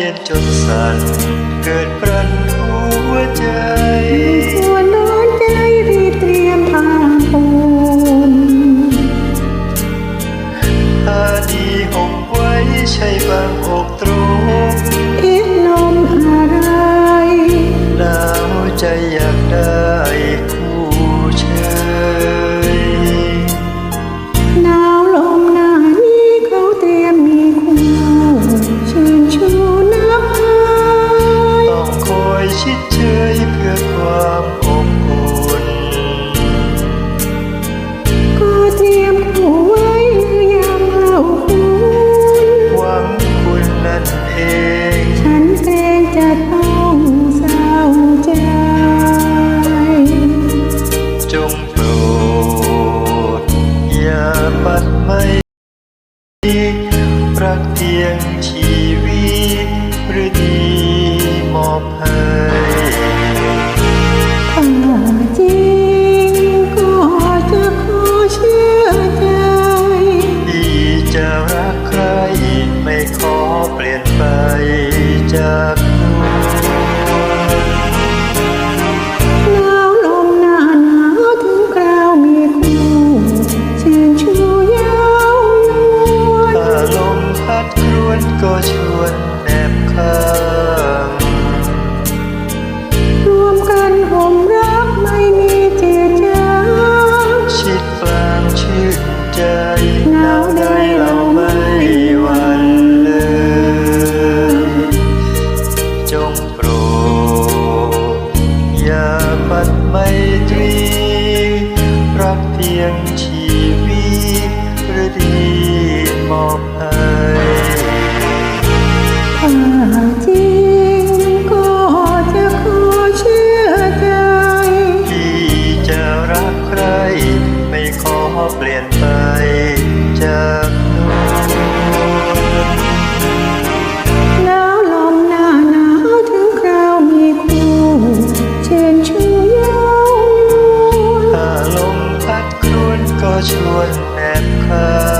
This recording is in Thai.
เย็นจนสั่นเกิดปรันหัวใจส่วนร้อนใจรีบเตรียมทางปูนอาดีห่มไว้ใช่บางอกตรงอ๊ะลมอะไรหนาวใจอยากได้ ชีวิตหรือดีมอบให้ถ้าจริงก็จะขอเชื่อใจที่จะรักใครไม่ขอเปลี่ยนไป ก็ชวนแนบข้างรวมกันห่มรักไม่มีเจือจางชิดกลางชื่นใจหนาวได้เราไม่หวันเลยจงโปรดอย่าปัดไม่ตรี รักเพียงชี ชวนแนบคข้า